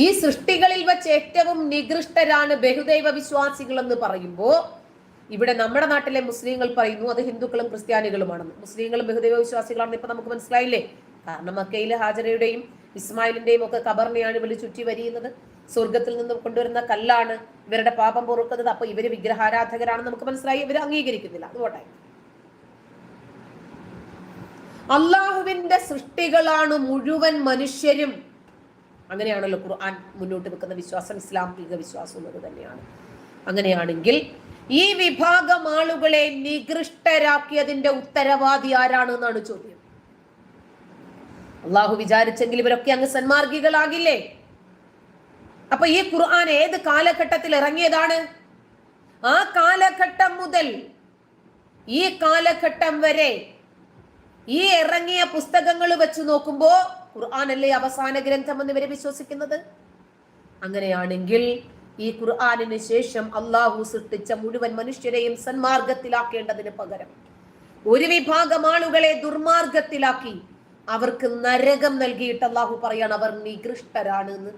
ഈ സൃഷ്ടികളിൽ വെച്ച് ഏറ്റവും നികൃഷ്ടരാണ് ബഹുദൈവ വിശ്വാസികൾ എന്ന് പറയുമ്പോൾ ഇവിടെ നമ്മുടെ നാട്ടിലെ മുസ്ലിങ്ങൾ പറയുന്നു അത് ഹിന്ദുക്കളും ക്രിസ്ത്യാനികളുമാണെന്ന്. മുസ്ലിങ്ങളും ബഹുദൈവ വിശ്വാസികളാണെന്ന് ഇപ്പൊ നമുക്ക് മനസ്സിലായില്ലേ? കാരണം മക്കയിലെ ഹാജരയുടെയും ഇസ്മായിലിന്റെയും ഒക്കെ കബറിനെയാണ് ഇവർ ചുറ്റി വരിയുന്നത്. സ്വർഗത്തിൽ നിന്ന് കൊണ്ടുവരുന്ന കല്ലാണ് ഇവരുടെ പാപം പൊറുക്കുന്നത്. അപ്പൊ ഇവർ വിഗ്രഹാരാധകരാണെന്ന് നമുക്ക് മനസ്സിലായി. ഇവർ അംഗീകരിക്കുന്നില്ല. അതുകൊണ്ടായി അള്ളാഹുവിന്റെ സൃഷ്ടികളാണ് മുഴുവൻ മനുഷ്യരും അങ്ങനെയാണല്ലോ ഖുർആൻ മുന്നോട്ട് വെക്കുന്ന വിശ്വാസം ഇസ്ലാമിക വിശ്വാസം എന്നത് തന്നെയാണ്. അങ്ങനെയാണെങ്കിൽ ഈ വിഭാഗം ആളുകളെ നികൃഷ്ടരാക്കിയതിന്റെ ഉത്തരവാദി ആരാണ് എന്നാണ് ചോദ്യം? അള്ളാഹു വിചാരിച്ചെങ്കിൽ ഇവരൊക്കെ അങ്ങ് സന്മാർഗികളാകില്ലേ? അപ്പൊ ഈ ഖുർആൻ ഏത് കാലഘട്ടത്തിൽ ഇറങ്ങിയതാണ്? ആ കാലഘട്ടം മുതൽ ഈ കാലഘട്ടം വരെ ഈ ഇറങ്ങിയ പുസ്തകങ്ങൾ വെച്ച് നോക്കുമ്പോ ഖുർആൻ അല്ലേ അവസാന ഗ്രന്ഥം എന്ന് ഇവരെ വിശ്വസിക്കുന്നത്? അങ്ങനെയാണെങ്കിൽ ഈ ഖുർആാനിന് ശേഷം അള്ളാഹു സൃഷ്ടിച്ച മുഴുവൻ മനുഷ്യരെയും സന്മാർഗത്തിലാക്കേണ്ടതിന് പകരം ഒരു വിഭാഗം ആളുകളെ ദുർമാർഗത്തിലാക്കി അവർക്ക് നരകം നൽകിയിട്ട് അള്ളാഹു പറയാണ് അവർ നികൃഷ്ടരാണ് എന്ന്.